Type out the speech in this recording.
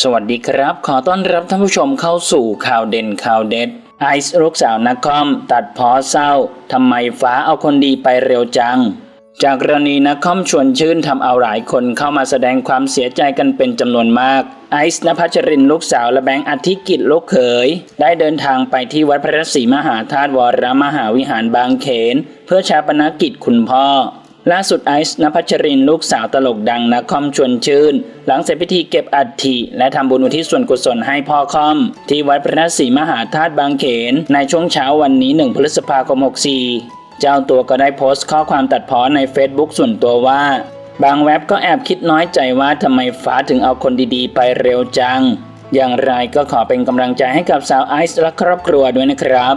สวัสดีครับ ขอต้อนรับท่านผู้ชมเข้าสู่ข่าวเด่นข่าวเด็ด ไอซ์ลูกสาวนักคอม ตัดพอเศร้าทำไมฟ้าเอาคนดีไปเร็วจัง จากกรณีนักคอมชวนชื่นทำเอาหลายคนเข้ามาแสดงความเสียใจกันเป็นจำนวนมากไอซ์นภัชรินลูกสาวและแบงค์อธิกิจลูกเขย ได้เดินทางไปที่วัดพระศรีมหาธาตุวรมหาวิหารบางเขน เพื่อชาปนกิจคุณพ่อ ล่าสุดไอซ์นภัชรินลูกสาวตลกดังนักคอมชวนชื่น หลังเสร็จพิธีเก็บอัฐิและทำบุญอุทิศส่วนกุศลให้พ่อคอม ที่วัดพระศรีมหาธาตุบางเขน ในช่วงเช้าวันนี้ 1 พฤษภาคม 64 เจ้าตัวก็ได้โพสต์ข้อความตัดพ้อใน Facebook ส่วนตัวว่า บางเว็บก็แอบคิดน้อยใจว่าทำไมฟ้าถึงเอาคนดีๆ ไปเร็วจัง อย่างไรก็ขอเป็นกำลังใจให้กับสาวไอซ์และครอบครัวด้วยนะครับ